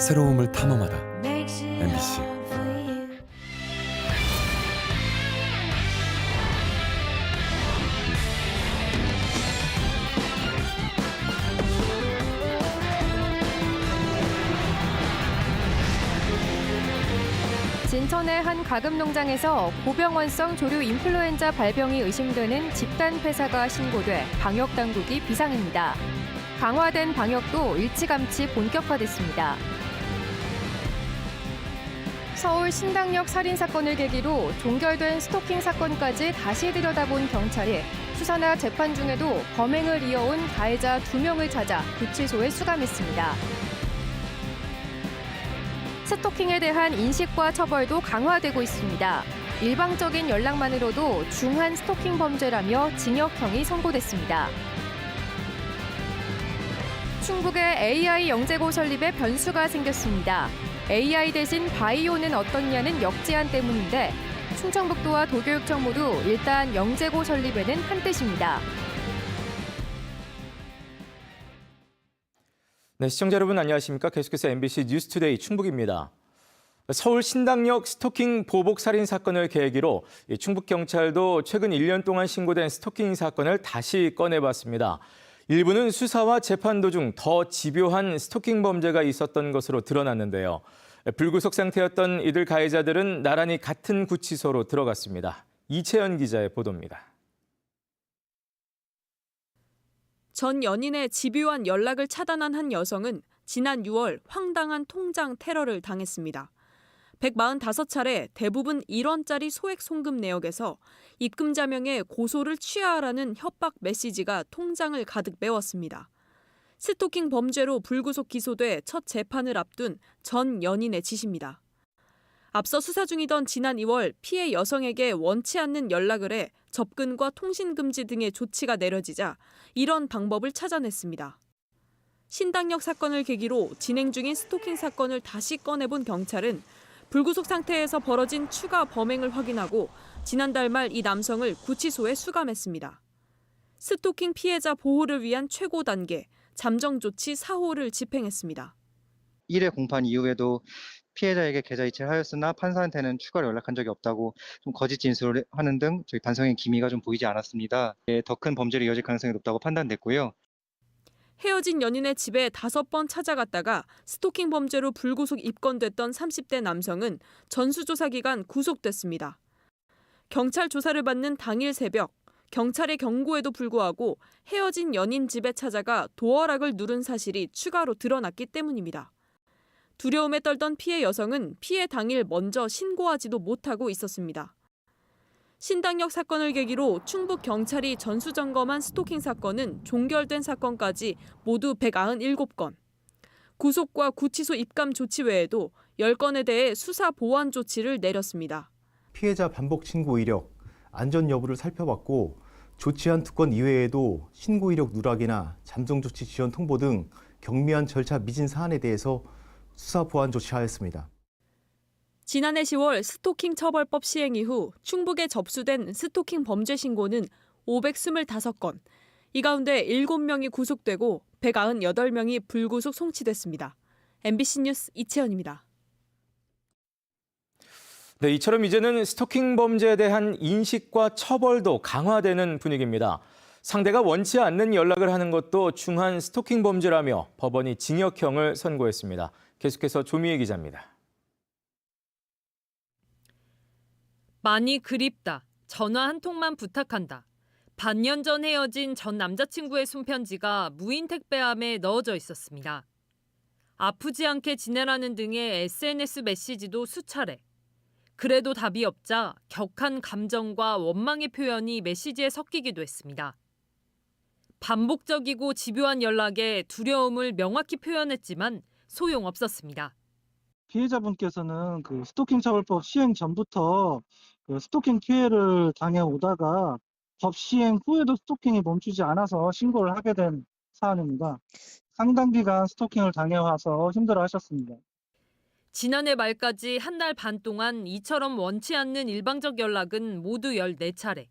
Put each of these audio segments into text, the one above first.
새로움을 탐험하다 MBC 진천의 한 가금 농장에서 고병원성 조류 인플루엔자 발병이 의심되는 집단 폐사가 신고돼 방역 당국이 비상입니다. 강화된 방역도 일찌감치 본격화됐습니다. 서울 신당역 살인 사건을 계기로 종결된 스토킹 사건까지 다시 들여다본 경찰이 수사나 재판 중에도 범행을 이어온 가해자 두 명을 찾아 구치소에 수감했습니다. 스토킹에 대한 인식과 처벌도 강화되고 있습니다. 일방적인 연락만으로도 중한 스토킹 범죄라며 징역형이 선고됐습니다. 충북에 AI 영재고 설립에 변수가 생겼습니다. AI 대신 바이오는 어떻냐는 역제안 때문인데 충청북도와 도교육청 모두 일단 영재고 설립에는 한뜻입니다. 네, 시청자 여러분 안녕하십니까? 계속해서 MBC 뉴스투데이 충북입니다. 서울 신당역 스토킹 보복 살인 사건을 계기로 이 충북 경찰도 최근 1년 동안 신고된 스토킹 사건을 다시 꺼내봤습니다. 일부는 수사와 재판 도중 더 집요한 스토킹 범죄가 있었던 것으로 드러났는데요. 불구속 상태였던 이들 가해자들은 나란히 같은 구치소로 들어갔습니다. 이채연 기자의 보도입니다. 전 연인의 집요한 연락을 차단한 한 여성은 지난 6월 황당한 통장 테러를 당했습니다. 145차례 대부분 1원짜리 소액 송금 내역에서 입금자 명의 고소를 취하하라는 협박 메시지가 통장을 가득 메웠습니다. 스토킹 범죄로 불구속 기소돼 첫 재판을 앞둔 전 연인의 짓입니다. 앞서 수사 중이던 지난 2월 피해 여성에게 원치 않는 연락을 해 접근과 통신 금지 등의 조치가 내려지자 이런 방법을 찾아냈습니다. 신당역 사건을 계기로 진행 중인 스토킹 사건을 다시 꺼내본 경찰은 불구속 상태에서 벌어진 추가 범행을 확인하고 지난달 말 이 남성을 구치소에 수감했습니다. 스토킹 피해자 보호를 위한 최고 단계 잠정 조치 4호를 집행했습니다. 1회 공판 이후에도 피해자에게 계좌 이체를 하였으나 판사한테는 추가로 연락한 적이 없다고 좀 거짓 진술을 하는 등 저희 반성의 기미가 좀 보이지 않았습니다. 예, 더큰 범죄로 이어질 가능성이 높다고 판단됐고요. 헤어진 연인의 집에 다섯 번 찾아갔다가 스토킹 범죄로 불구속 입건됐던 30대 남성은 전수조사 기간 구속됐습니다. 경찰 조사를 받는 당일 새벽 경찰의 경고에도 불구하고 헤어진 연인 집에 찾아가 도어락을 누른 사실이 추가로 드러났기 때문입니다. 두려움에 떨던 피해 여성은 피해 당일 먼저 신고하지도 못하고 있었습니다. 신당역 사건을 계기로 충북 경찰이 전수점검한 스토킹 사건은 종결된 사건까지 모두 197건. 구속과 구치소 입감 조치 외에도 10건에 대해 수사 보완 조치를 내렸습니다. 피해자 반복 신고 이력, 안전 여부를 살펴봤고 조치한 두건 이외에도 신고 이력 누락이나 잠정 조치 지연 통보 등 경미한 절차 미진 사안에 대해서 수사 보완 조치하였습니다. 지난해 10월 스토킹 처벌법 시행 이후 충북에 접수된 스토킹 범죄 신고는 525건. 이 가운데 7명이 구속되고 198명이 불구속 송치됐습니다. MBC 뉴스 이채연입니다. 네, 이처럼 이제는 스토킹 범죄에 대한 인식과 처벌도 강화되는 분위기입니다. 상대가 원치 않는 연락을 하는 것도 중한 스토킹 범죄라며 법원이 징역형을 선고했습니다. 계속해서 조미애 기자입니다. 많이 그립다. 전화 한 통만 부탁한다. 반년 전 헤어진 전 남자친구의 손편지가 무인 택배함에 넣어져 있었습니다. 아프지 않게 지내라는 등의 SNS 메시지도 수차례. 그래도 답이 없자 격한 감정과 원망의 표현이 메시지에 섞이기도 했습니다. 반복적이고 집요한 연락에 두려움을 명확히 표현했지만 소용없었습니다. 피해자분께서는 그 스토킹 처벌법 시행 전부터 그 스토킹 피해를 당해오다가 법 시행 후에도 스토킹이 멈추지 않아서 신고를 하게 된 사안입니다. 상당 기간 스토킹을 당해와서 힘들어 하셨습니다. 지난해 말까지 한 달 반 동안 이처럼 원치 않는 일방적 연락은 모두 14차례.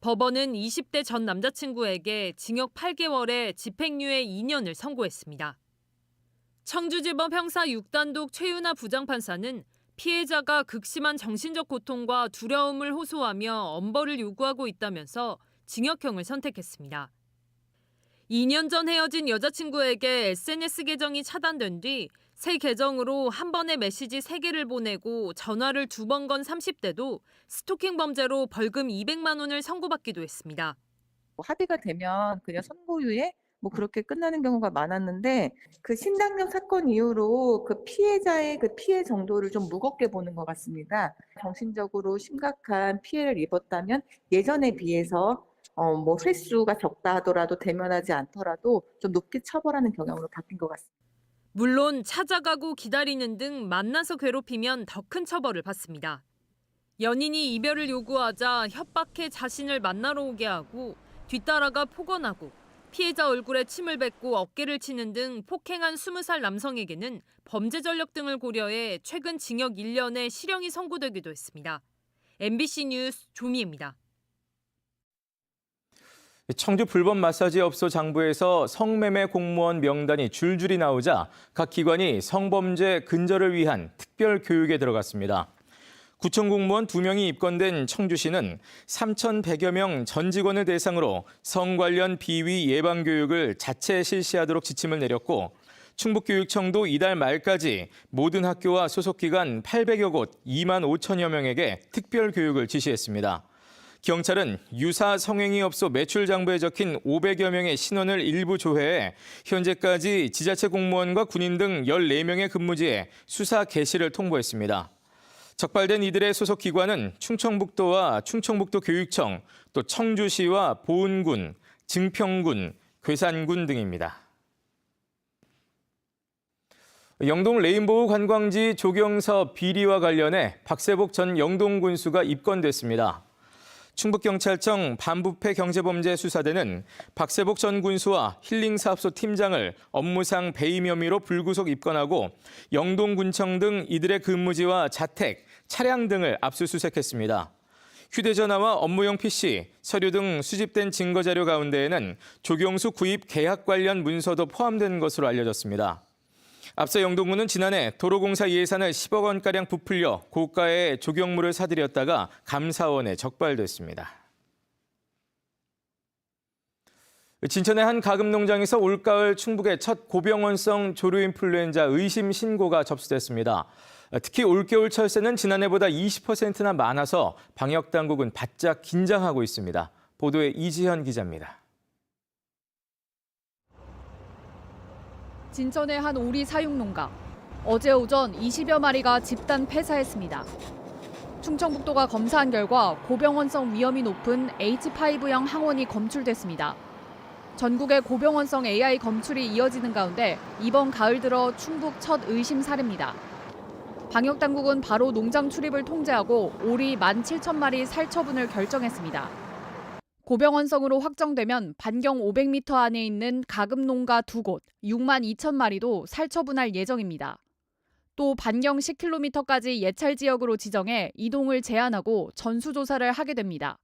법원은 20대 전 남자친구에게 징역 8개월에 집행유예 2년을 선고했습니다. 청주지법 형사 6단독 최윤아 부장판사는 피해자가 극심한 정신적 고통과 두려움을 호소하며 엄벌을 요구하고 있다면서 징역형을 선택했습니다. 2년 전 헤어진 여자친구에게 SNS 계정이 차단된 뒤 새 계정으로 한 번에 메시지 3개를 보내고 전화를 두 번 건 30대도 스토킹 범죄로 벌금 200만 원을 선고받기도 했습니다. 뭐 합의가 되면 그냥 선고유예 뭐 그렇게 끝나는 경우가 많았는데 그 신당역 사건 이후로 그 피해자의 그 피해 정도를 좀 무겁게 보는 것 같습니다. 정신적으로 심각한 피해를 입었다면 예전에 비해서 어 뭐 횟수가 적다 하더라도 대면하지 않더라도 좀 높게 처벌하는 경향으로 바뀐 것 같습니다. 물론 찾아가고 기다리는 등 만나서 괴롭히면 더 큰 처벌을 받습니다. 연인이 이별을 요구하자 협박해 자신을 만나러 오게 하고 뒤따라가 폭언하고 피해자 얼굴에 침을 뱉고 어깨를 치는 등 폭행한 20살 남성에게는 범죄 전력 등을 고려해 최근 징역 1년의 실형이 선고되기도 했습니다. MBC 뉴스 조미입니다. 청주 불법 마사지 업소 장부에서 성매매 공무원 명단이 줄줄이 나오자 각 기관이 성범죄 근절을 위한 특별 교육에 들어갔습니다. 구청 공무원 2명이 입건된 청주시는 3,100여 명 전 직원을 대상으로 성 관련 비위 예방 교육을 자체 실시하도록 지침을 내렸고 충북교육청도 이달 말까지 모든 학교와 소속기관 800여 곳 2만 5천여 명에게 특별 교육을 지시했습니다. 경찰은 유사 성행위 업소 매출 장부에 적힌 500여 명의 신원을 일부 조회해 현재까지 지자체 공무원과 군인 등 14명의 근무지에 수사 개시를 통보했습니다. 적발된 이들의 소속 기관은 충청북도와 충청북도 교육청, 또 청주시와 보은군, 증평군, 괴산군 등입니다. 영동 레인보우 관광지 조경 사업 비리와 관련해 박세복 전 영동 군수가 입건됐습니다. 충북경찰청 반부패 경제범죄 수사대는 박세복 전 군수와 힐링사업소 팀장을 업무상 배임 혐의로 불구속 입건하고 영동군청 등 이들의 근무지와 자택, 차량 등을 압수수색했습니다. 휴대전화와 업무용 PC, 서류 등 수집된 증거자료 가운데에는 조경수 구입 계약 관련 문서도 포함된 것으로 알려졌습니다. 앞서 영동군은 지난해 도로공사 예산을 10억 원가량 부풀려 고가의 조경물을 사들였다가 감사원에 적발됐습니다. 진천의 한 가금 농장에서 올가을 충북의 첫 고병원성 조류인플루엔자 의심 신고가 접수됐습니다. 특히 올겨울 철새는 지난해보다 20%나 많아서 방역당국은 바짝 긴장하고 있습니다. 보도에 이지현 기자입니다. 진천의 한 오리 사육농가. 어제 오전 20여 마리가 집단 폐사했습니다. 충청북도가 검사한 결과 고병원성 위험이 높은 H5형 항원이 검출됐습니다. 전국의 고병원성 AI 검출이 이어지는 가운데 이번 가을 들어 충북 첫 의심 사례입니다. 방역 당국은 바로 농장 출입을 통제하고 오리 17,000마리 살처분을 결정했습니다. 고병원성으로 확정되면 반경 500m 안에 있는 가금 농가 두 곳 6만 2천 마리도 살처분할 예정입니다. 또 반경 10km까지 예찰 지역으로 지정해 이동을 제한하고 전수조사를 하게 됩니다.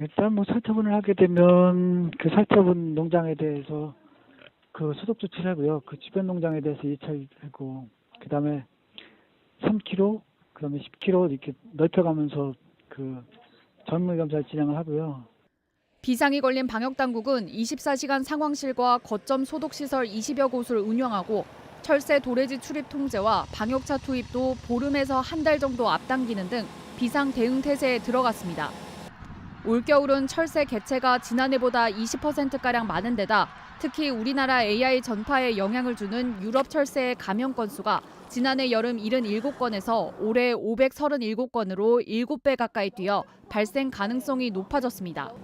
일단 뭐 살처분을 하게 되면 그 살처분 농장에 대해서 그 소독 조치를 하고요. 그 주변 농장에 대해서 예찰하고 그다음에 3km, 그다음에 10km 이렇게 넓혀가면서 그 전문 검사를 진행을 하고요. 비상이 걸린 방역 당국은 24시간 상황실과 거점 소독 시설 20여 곳을 운영하고 철새 도래지 출입 통제와 방역차 투입도 보름에서 한 달 정도 앞당기는 등 비상 대응 태세에 들어갔습니다. 올겨울은 철새 개체가 지난해보다 20%가량 많은 데다 특히 우리나라 AI 전파에 영향을 주는 유럽 철새의 감염 건수가 지난해 여름 77건에서 올해 537건으로 7배 가까이 뛰어 발생 가능성이 높아졌습니다.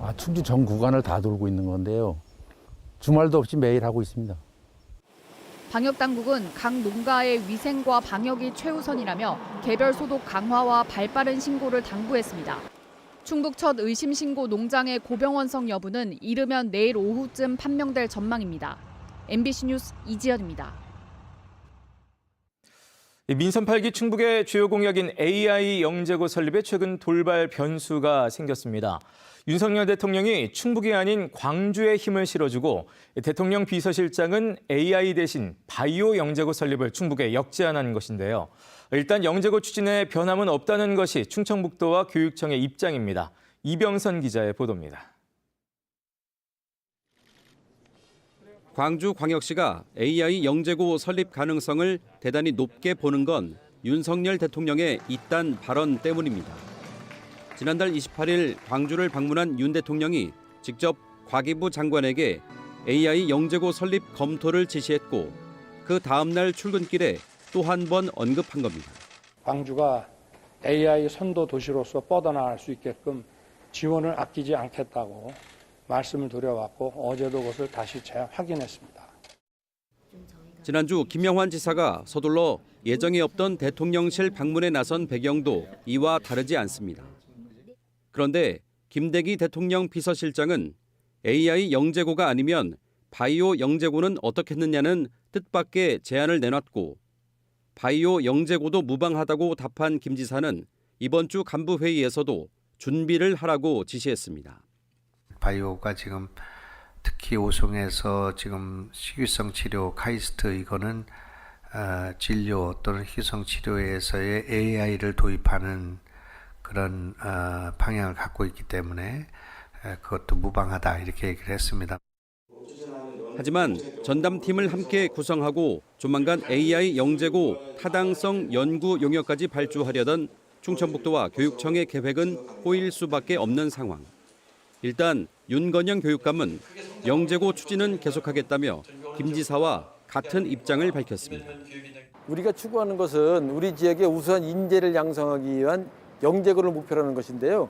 아, 충주 전 구간을 다 돌고 있는 건데요. 주말도 없이 매일 하고 있습니다. 방역 당국은 각 농가의 위생과 방역이 최우선이라며 개별 소독 강화와 발빠른 신고를 당부했습니다. 충북 첫 의심 신고 농장의 고병원성 여부는 이르면 내일 오후쯤 판명될 전망입니다. MBC 뉴스 이지연입니다. 민선 8기 충북의 주요 공약인 AI 영재고 설립에 최근 돌발 변수가 생겼습니다. 윤석열 대통령이 충북이 아닌 광주에 힘을 실어주고 대통령 비서실장은 AI 대신 바이오 영재고 설립을 충북에 역제안한 것인데요. 일단 영재고 추진에 변함은 없다는 것이 충청북도와 교육청의 입장입니다. 이병선 기자의 보도입니다. 광주광역시가 AI 영재고 설립 가능성을 대단히 높게 보는 건 윤석열 대통령의 이딴 발언 때문입니다. 지난달 28일 광주를 방문한 윤 대통령이 직접 과기부 장관에게 AI 영재고 설립 검토를 지시했고 그 다음 날 출근길에 또 한 번 언급한 겁니다. 광주가 AI 선도 도시로서 뻗어나갈 수 있게끔 지원을 아끼지 않겠다고 말씀을 드려왔고 어제도 그것을 다시 재확인했습니다. 지난주 김영환 지사가 서둘러 예정에 없던 대통령실 방문에 나선 배경도 이와 다르지 않습니다. 그런데 김대기 대통령 비서실장은 AI 영재고가 아니면 바이오 영재고는 어떻겠느냐는 뜻밖의 제안을 내놨고 바이오 영재고도 무방하다고 답한 김 지사는 이번 주 간부 회의에서도 준비를 하라고 지시했습니다. 바이오가 지금 특히 오송에서 지금 식유성 치료 카이스트 이거는 어, 진료 또는 희성 치료에서의 AI를 도입하는 그런 어, 방향을 갖고 있기 때문에 에, 그것도 무방하다 이렇게 얘기를 했습니다. 하지만 전담팀을 함께 구성하고 조만간 AI 영재고 타당성 연구 용역까지 발주하려던 충청북도와 교육청의 계획은 꼬일 수밖에 없는 상황. 일단 윤건영 교육감은 영재고 추진은 계속하겠다며 김 지사와 같은 입장을 밝혔습니다. 우리가 추구하는 것은 우리 지역의 우수한 인재를 양성하기 위한 영재고를 목표로 하는 것인데요.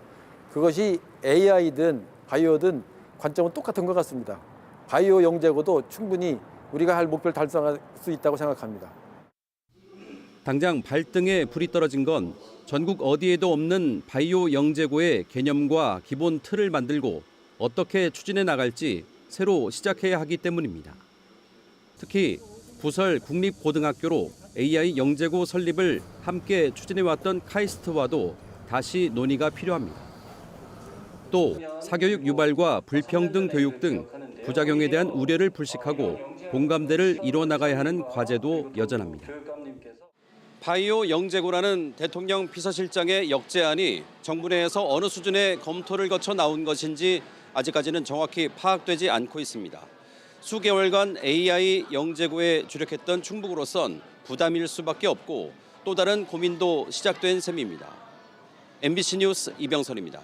그것이 AI든 바이오든 관점은 똑같은 것 같습니다. 바이오 영재고도 충분히 우리가 할 목표를 달성할 수 있다고 생각합니다. 당장 발등에 불이 떨어진 건 전국 어디에도 없는 바이오 영재고의 개념과 기본 틀을 만들고 어떻게 추진해 나갈지 새로 시작해야 하기 때문입니다. 특히 부설 국립고등학교로 AI 영재고 설립을 함께 추진해 왔던 카이스트와도 다시 논의가 필요합니다. 또 사교육 유발과 불평등 교육 등 부작용에 대한 우려를 불식하고 공감대를 이뤄 나가야 하는 과제도 여전합니다. 바이오 영재고라는 대통령 비서실장의 역제안이 정부 내에서 어느 수준의 검토를 거쳐 나온 것인지 아직까지는 정확히 파악되지 않고 있습니다. 수개월간 AI 영재고에 주력했던 충북으로선 부담일 수밖에 없고 또 다른 고민도 시작된 셈입니다. MBC 뉴스 이병선입니다.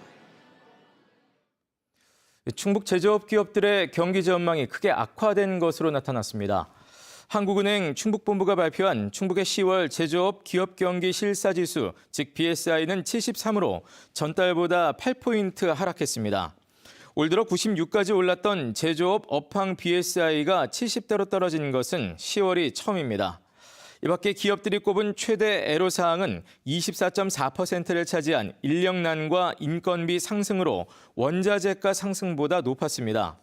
충북 제조업 기업들의 경기 전망이 크게 악화된 것으로 나타났습니다. 한국은행 충북본부가 발표한 충북의 10월 제조업 기업 경기 실사지수, 즉 BSI는 73으로 전달보다 8포인트 하락했습니다. 올 들어 96까지 올랐던 제조업 업황 BSI가 70대로 떨어진 것은 10월이 처음입니다. 이 밖에 기업들이 꼽은 최대 애로사항은 24.4%를 차지한 인력난과 인건비 상승으로 원자재가 상승보다 높았습니다.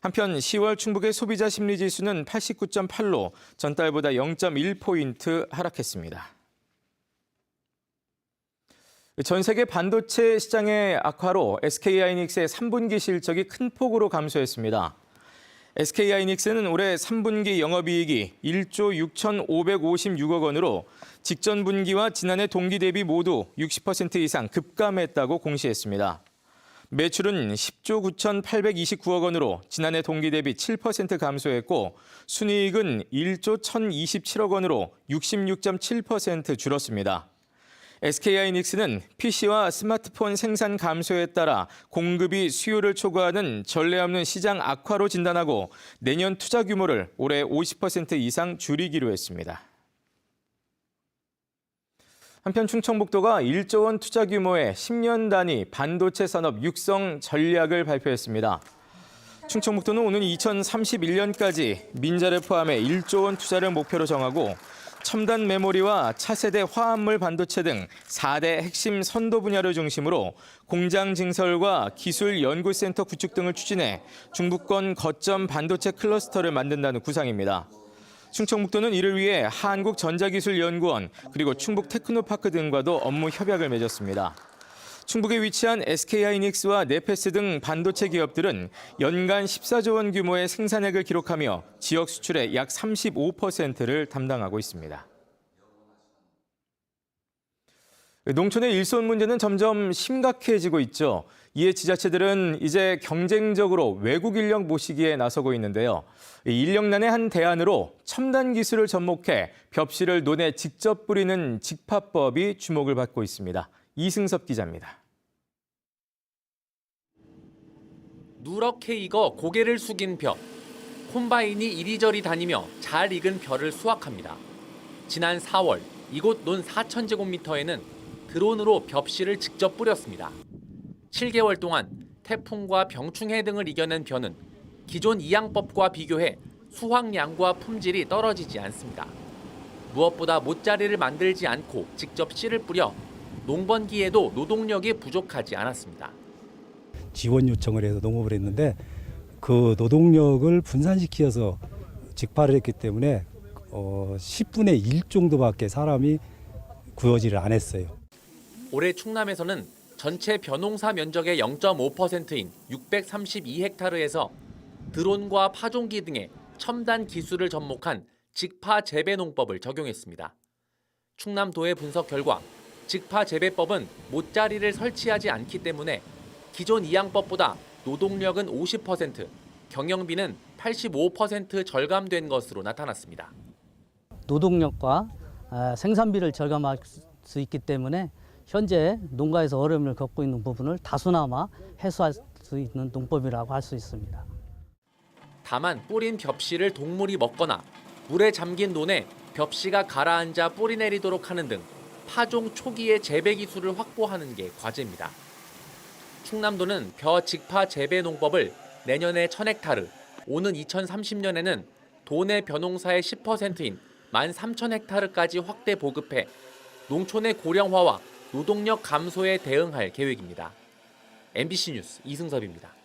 한편 10월 충북의 소비자 심리지수는 89.8로 전달보다 0.1포인트 하락했습니다. 전 세계 반도체 시장의 악화로 SK하이닉스의 3분기 실적이 큰 폭으로 감소했습니다. SK하이닉스는 올해 3분기 영업이익이 1조 6,556억 원으로 직전 분기와 지난해 동기 대비 모두 60% 이상 급감했다고 공시했습니다. 매출은 10조 9,829억 원으로 지난해 동기 대비 7% 감소했고 순이익은 1조 1,027억 원으로 66.7% 줄었습니다. SK하이닉스는 PC와 스마트폰 생산 감소에 따라 공급이 수요를 초과하는 전례 없는 시장 악화로 진단하고 내년 투자 규모를 올해 50% 이상 줄이기로 했습니다. 한편 충청북도가 1조 원 투자 규모의 10년 단위 반도체 산업 육성 전략을 발표했습니다. 충청북도는 오는 2031년까지 민자를 포함해 1조 원 투자를 목표로 정하고 첨단 메모리와 차세대 화합물 반도체 등 4대 핵심 선도 분야를 중심으로 공장 증설과 기술 연구센터 구축 등을 추진해 중부권 거점 반도체 클러스터를 만든다는 구상입니다. 충청북도는 이를 위해 한국전자기술연구원 그리고 충북테크노파크 등과도 업무 협약을 맺었습니다. 충북에 위치한 SK하이닉스와 네페스 등 반도체 기업들은 연간 14조 원 규모의 생산액을 기록하며 지역 수출의 약 35%를 담당하고 있습니다. 농촌의 일손 문제는 점점 심각해지고 있죠. 이에 지자체들은 이제 경쟁적으로 외국 인력 모시기에 나서고 있는데요. 이 인력난의 한 대안으로 첨단 기술을 접목해 벽실을 논에 직접 뿌리는 직파법이 주목을 받고 있습니다. 이승섭 기자입니다. 누렇게 익어 고개를 숙인 벼. 콤바인이 이리저리 다니며 잘 익은 벼를 수확합니다. 지난 4월 이곳 논 4,000제곱미터에는 드론으로 벽실을 직접 뿌렸습니다. 7개월 동안 태풍과 병충해 등을 이겨낸 벼는 기존 이양법과 비교해 수확량과 품질이 떨어지지 않습니다. 무엇보다 못자리를 만들지 않고 직접 씨를 뿌려 농번기에도 노동력이 부족하지 않았습니다. 지원 요청을 해서 농업을 했는데 그 노동력을 분산시켜서 직파를 했기 때문에 어 10분의 1 정도밖에 사람이 구어지를 안 했어요. 올해 충남에서는 전체 벼농사 면적의 0.5%인 632헥타르에서 드론과 파종기 등의 첨단 기술을 접목한 직파 재배 농법을 적용했습니다. 충남도의 분석 결과 직파 재배법은 못자리를 설치하지 않기 때문에 기존 이양법보다 노동력은 50%, 경영비는 85% 절감된 것으로 나타났습니다. 노동력과 아, 생산비를 절감할 수 있기 때문에 현재 농가에서 어려움을 겪고 있는 부분을 다소나마 해소할 수 있는 농법이라고 할 수 있습니다. 다만 뿌린 벽씨를 동물이 먹거나 물에 잠긴 논에 벽씨가 가라앉아 뿌리 내리도록 하는 등 파종 초기의 재배 기술을 확보하는 게 과제입니다. 충남도는 벼 직파 재배 농법을 내년에 1000헥타르, 오는 2030년에는 도내 벼농사의 10%인 13,000헥타르까지 확대 보급해 농촌의 고령화와 노동력 감소에 대응할 계획입니다. MBC 뉴스 이승섭입니다.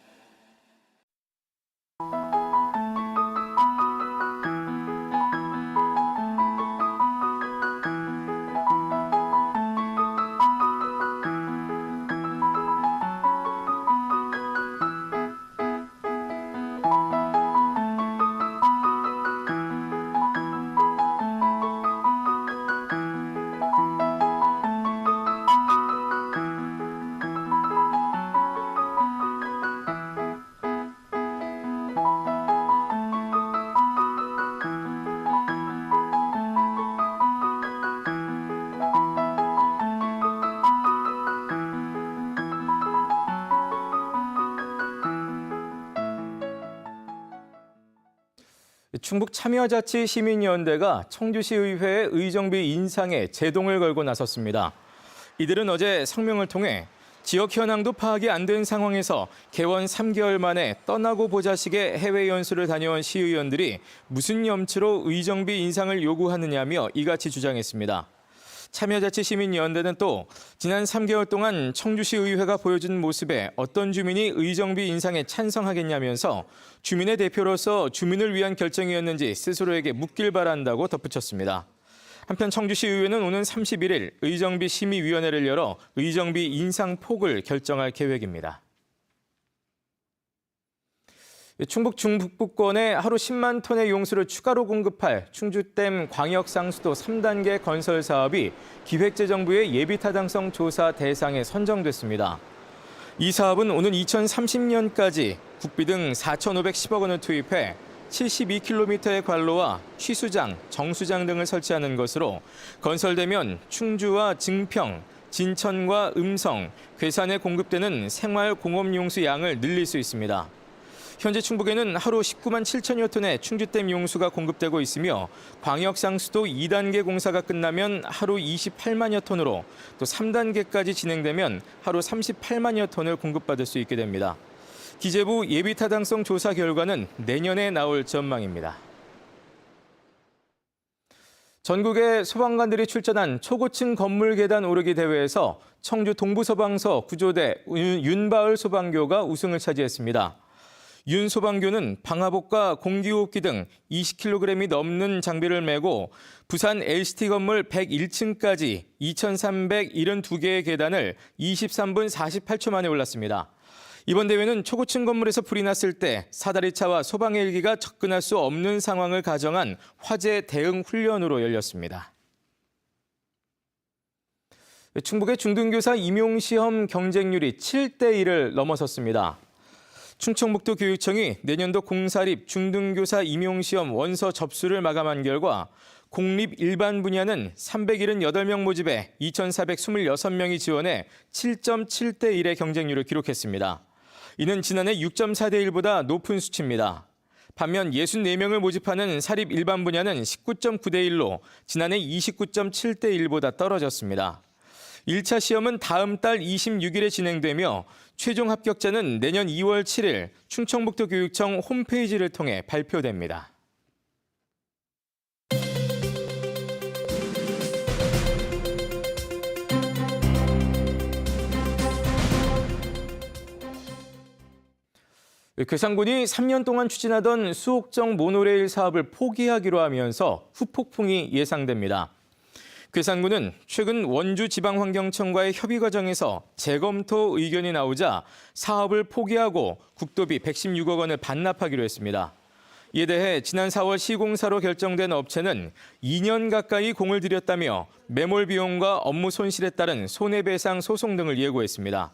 충북 참여자치 시민연대가 청주시 의회의 의정비 인상에 제동을 걸고 나섰습니다. 이들은 어제 성명을 통해 지역 현황도 파악이 안 된 상황에서 개원 3개월 만에 떠나고 보자식의 해외 연수를 다녀온 시의원들이 무슨 염치로 의정비 인상을 요구하느냐며 이같이 주장했습니다. 참여자치 시민연대는 또 지난 3개월 동안 청주시 의회가 보여준 모습에 어떤 주민이 의정비 인상에 찬성하겠냐면서 주민의 대표로서 주민을 위한 결정이었는지 스스로에게 묻길 바란다고 덧붙였습니다. 한편 청주시 의회는 오는 31일 의정비 심의위원회를 열어 의정비 인상 폭을 결정할 계획입니다. 충북 중북부권에 하루 10만 톤의 용수를 추가로 공급할 충주댐 광역상수도 3단계 건설 사업이 기획재정부의 예비타당성 조사 대상에 선정됐습니다. 이 사업은 오는 2030년까지 국비 등 4,510억 원을 투입해 72km의 관로와 취수장, 정수장 등을 설치하는 것으로 건설되면 충주와 증평, 진천과 음성, 괴산에 공급되는 생활 공업 용수 양을 늘릴 수 있습니다. 현재 충북에는 하루 19만 7천여 톤의 충주댐 용수가 공급되고 있으며 광역상수도 2단계 공사가 끝나면 하루 28만여 톤으로 또 3단계까지 진행되면 하루 38만여 톤을 공급받을 수 있게 됩니다. 기재부 예비타당성 조사 결과는 내년에 나올 전망입니다. 전국의 소방관들이 출전한 초고층 건물 계단 오르기 대회에서 청주 동부소방서 구조대 윤바을 소방교가 우승을 차지했습니다. 윤 소방교는 방화복과 공기호흡기 등 20kg이 넘는 장비를 메고 부산 LCT 건물 101층까지 2,372개의 계단을 23분 48초 만에 올랐습니다. 이번 대회는 초고층 건물에서 불이 났을 때 사다리차와 소방 헬기가 접근할 수 없는 상황을 가정한 화재 대응 훈련으로 열렸습니다. 충북의 중등교사 임용시험 경쟁률이 7대 1을 넘어섰습니다. 충청북도 교육청이 내년도 공사립 중등교사 임용시험 원서 접수를 마감한 결과 공립 일반 분야는 378명 모집에 2,426명이 지원해 7.7대 1의 경쟁률을 기록했습니다. 이는 지난해 6.4대 1보다 높은 수치입니다. 반면 64명을 모집하는 사립 일반 분야는 19.9대 1로 지난해 29.7대 1보다 떨어졌습니다. 1차 시험은 다음 달 26일에 진행되며 최종 합격자는 내년 2월 7일 충청북도 교육청 홈페이지를 통해 발표됩니다. 괴산군이 3년 동안 추진하던 수옥정 모노레일 사업을 포기하기로 하면서 후폭풍이 예상됩니다. 괴산군은 최근 원주지방환경청과의 협의 과정에서 재검토 의견이 나오자 사업을 포기하고 국도비 116억 원을 반납하기로 했습니다. 이에 대해 지난 4월 시공사로 결정된 업체는 2년 가까이 공을 들였다며 매몰 비용과 업무 손실에 따른 손해배상 소송 등을 예고했습니다.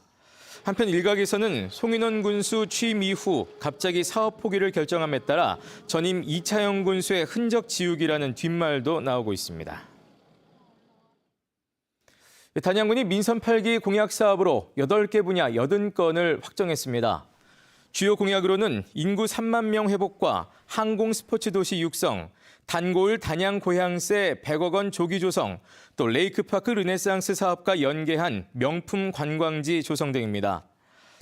한편 일각에서는 송인원 군수 취임 이후 갑자기 사업 포기를 결정함에 따라 전임 이차영 군수의 흔적 지우기라는 뒷말도 나오고 있습니다. 단양군이 민선 8기 공약 사업으로 8개 분야 80건을 확정했습니다. 주요 공약으로는 인구 3만 명 회복과 항공 스포츠 도시 육성, 단골 단양 고향세 100억 원 조기 조성, 또 레이크파크 르네상스 사업과 연계한 명품 관광지 조성 등입니다.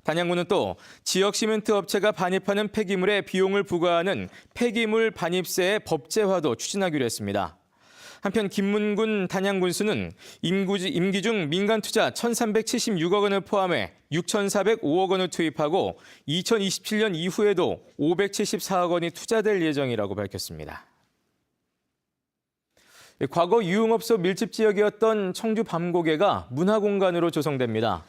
단양군은 또 지역 시멘트 업체가 반입하는 폐기물에 비용을 부과하는 폐기물 반입세의 법제화도 추진하기로 했습니다. 한편 김문군 단양군수는 임구지, 임기 중 민간 투자 1,376억 원을 포함해 6,405억 원을 투입하고 2027년 이후에도 574억 원이 투자될 예정이라고 밝혔습니다. 과거 유흥업소 밀집 지역이었던 청주 밤고개가 문화공간으로 조성됩니다.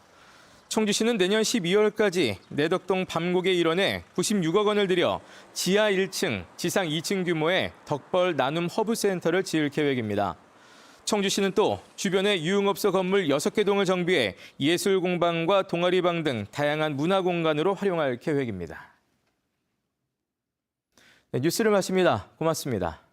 청주시는 내년 12월까지 내덕동 밤고개 일원에 96억 원을 들여 지하 1층, 지상 2층 규모의 덕벌 나눔 허브센터를 지을 계획입니다. 청주시는 또 주변의 유흥업소 건물 6개 동을 정비해 예술 공방과 동아리방 등 다양한 문화 공간으로 활용할 계획입니다. 네, 뉴스를 마칩니다. 고맙습니다.